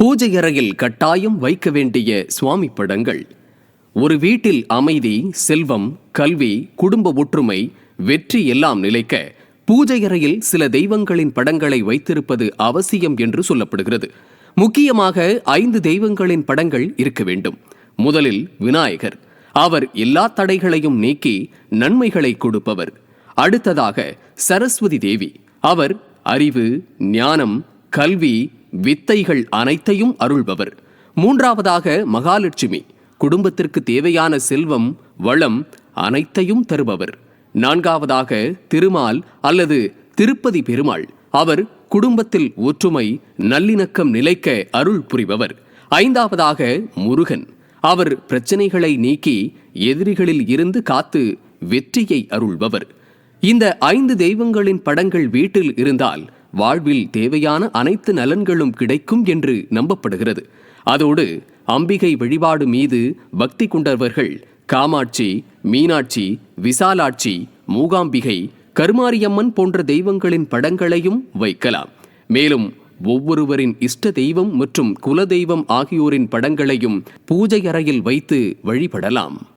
பூஜை அறையில் கட்டாயம் வைக்க வேண்டிய சுவாமி படங்கள். ஒரு வீட்டில் அமைதி செல்வம் கல்வி குடும்ப ஒற்றுமை வெற்றி எல்லாம் நிலைக்க பூஜை அறையில் சில தெய்வங்களின் படங்களை வைத்திருப்பது அவசியம் என்று சொல்லப்படுகிறது. முக்கியமாக ஐந்து தெய்வங்களின் படங்கள் இருக்க வேண்டும். முதலில் விநாயகர். அவர் எல்லா தடைகளையும் நீக்கி நன்மைகளை கொடுப்பவர். அடுத்ததாக சரஸ்வதி தேவி. அவர் அறிவு ஞானம் கல்வி வித்தைகள் அனைத்தையும் அருள்பவர். மூன்றாவதாக மகாலட்சுமி. குடும்பத்திற்கு தேவையான செல்வம் வளம் அனைத்தையும் தருபவர். நான்காவதாக திருமால் அல்லது திருப்பதி பெருமாள். அவர் குடும்பத்தில் ஒற்றுமை நல்லிணக்கம் நிலைக்க அருள் புரிபவர். ஐந்தாவதாக முருகன். அவர் பிரச்சனைகளை நீக்கி எதிரிகளில் இருந்து காத்து வெற்றியை அருள்பவர். இந்த ஐந்து தெய்வங்களின் படங்கள் வீட்டில் இருந்தால் வாழ்வில் தேவையான அனைத்து நலன்களும் கிடைக்கும் என்று நம்பப்படுகிறது. அதோடு அம்பிகை வழிபாடு மீது பக்தி கொண்டவர்கள் காமாட்சி மீனாட்சி விசாலாட்சி மூகாம்பிகை கருமாரியம்மன் போன்ற தெய்வங்களின் படங்களையும் வைக்கலாம். மேலும் ஒவ்வொருவரின் இஷ்ட தெய்வம் மற்றும் குலதெய்வம் ஆகியோரின் படங்களையும் பூஜை அறையில் வைத்து வழிபடலாம்.